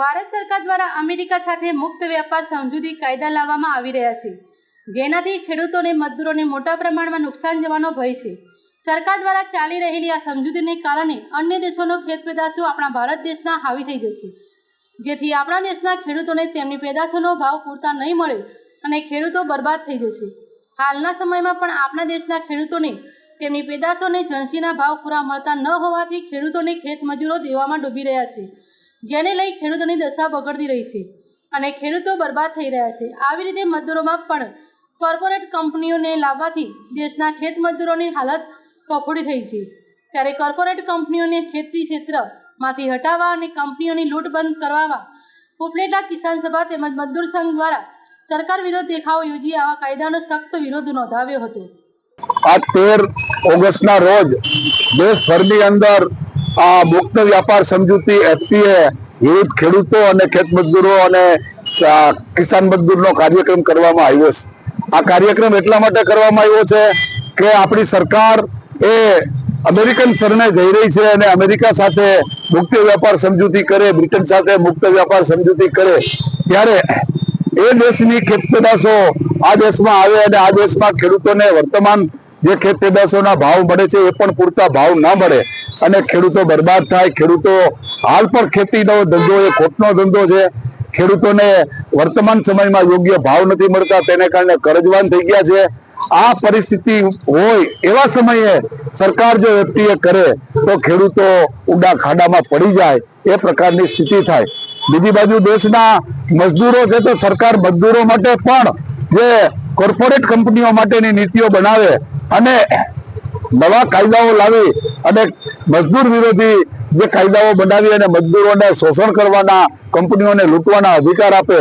ભારત સરકાર દ્વારા અમેરિકા સાથે મુક્ત વ્યાપાર સમજૂતી કાયદા લાવવામાં આવી રહ્યા છે. જેનાથી ખેડૂતોને મજદૂરોને મોટા પ્રમાણમાં નુકસાન જવાનો ભય છે. સરકાર દ્વારા ચાલી રહેલી આ સમજૂતીને કારણે અન્ય દેશોનો ખેત પેદાશો આપણા ભારત દેશના હાવી થઈ જશે. જેથી આપણા દેશના ખેડૂતોને તેમની પેદાશોનો ભાવ પૂરતા નહીં મળે અને ખેડૂતો બરબાદ થઈ જશે. હાલના સમયમાં પણ આપણા દેશના ખેડૂતોને તેમની પેદાશોને જણસીના ભાવ પૂરા મળતા ન હોવાથી ખેડૂતોને ખેત મજૂરો દેવામાં ડૂબી રહ્યા છે. જેને લઈ ખેડૂતોની દશા બગડતી રહી છે અને ખેડૂતો બરબાદ થઈ રહ્યા છે. આવી રીતે મજદૂરોમાં પણ કોર્પોરેટ કંપનીઓને લાવવાથી દેશના ખેત મજદૂરોની હાલત કફોડી થઈ છે. ત્યારે કોર્પોરેટ કંપનીઓને ખેતી ક્ષેત્રમાંથી હટાવવા અને કંપનીઓની લૂંટ બંધ કરવા ઉપલેટા કિસાન સભા તેમજ મજદૂર સંઘ દ્વારા સરકાર વિરોધ દેખાવો યોજી આવા કાયદાનો સખ્ત વિરોધ નોંધાવ્યો હતો. આ તેર ઓગસ્ટના રોજ દેશભરની અંદર આ મુક્ત વ્યાપાર સમજૂતી એફપીએ વિવિધ ખેડૂતો અને ખેત મજદૂરો અને કિસાન મજદૂરનો કાર્યક્રમ કરવામાં આવ્યો છે. આ કાર્યક્રમ એટલા માટે કરવામાં આવ્યો છે કે આપણી સરકાર એ અમેરિકન સરને જઈ રહી છે અને અમેરિકા સાથે મુક્ત વ્યાપાર સમજૂતી કરે, બ્રિટન સાથે મુક્ત વ્યાપાર સમજૂતી કરે. ત્યારે એ દેશની ખેત પેદાશો આ દેશમાં આવે અને આ દેશમાં ખેડૂતોને વર્તમાન જે ખેત ભાવ મળે છે એ પણ પૂરતા ભાવ ના મળે. અને ખેડૂતો બરબાદ થાય. ખેડૂતો હાલ પણ ખેતીનો ધંધો એ ખોટનો ધંધો છે. ખેડૂતોને વર્તમાન સમયમાં યોગ્ય ભાવ નથી મળતા. તેને કારણે કરજવાન થઈ ગયા છે. આ પરિસ્થિતિ હોય એવા સમયે સરકાર જો એફટીએ કરે તો ખેડૂતો ઊંડા ખાડામાં પડી જાય. એ પ્રકારની સ્થિતિ થાય. બીજી બાજુ દેશના મજદૂરો છે તો સરકાર મજદૂરો માટે પણ જે કોર્પોરેટ કંપનીઓ માટેની નીતિઓ બનાવે અને નવા કાયદાઓ લાવી અને મજદૂર વિરોધી જે કાયદાઓ બનાવી અને મજદૂરોને શોષણ કરવાના, કંપનીઓને લૂંટવાના અધિકાર આપે,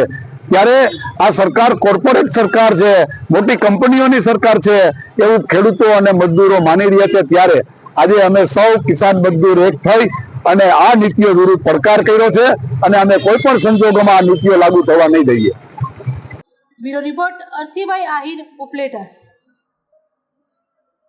ત્યારે આ સરકાર કોર્પોરેટ સરકાર છે, મોટી કંપનીઓની સરકાર છે, એવું ખેડૂતો અને મજદૂરો માની રહ્યા છે. ત્યારે આજે અમે સૌ કિસાન મજદૂર એક થઈ અને આ નીતિઓ વિરુદ્ધ પડકાર કર્યો છે અને અમે કોઈ પણ સંજોગોમાં આ નીતિઓ લાગુ થવા નહીં દઈએ. Bureau report Arsibhai Ahir Upleta.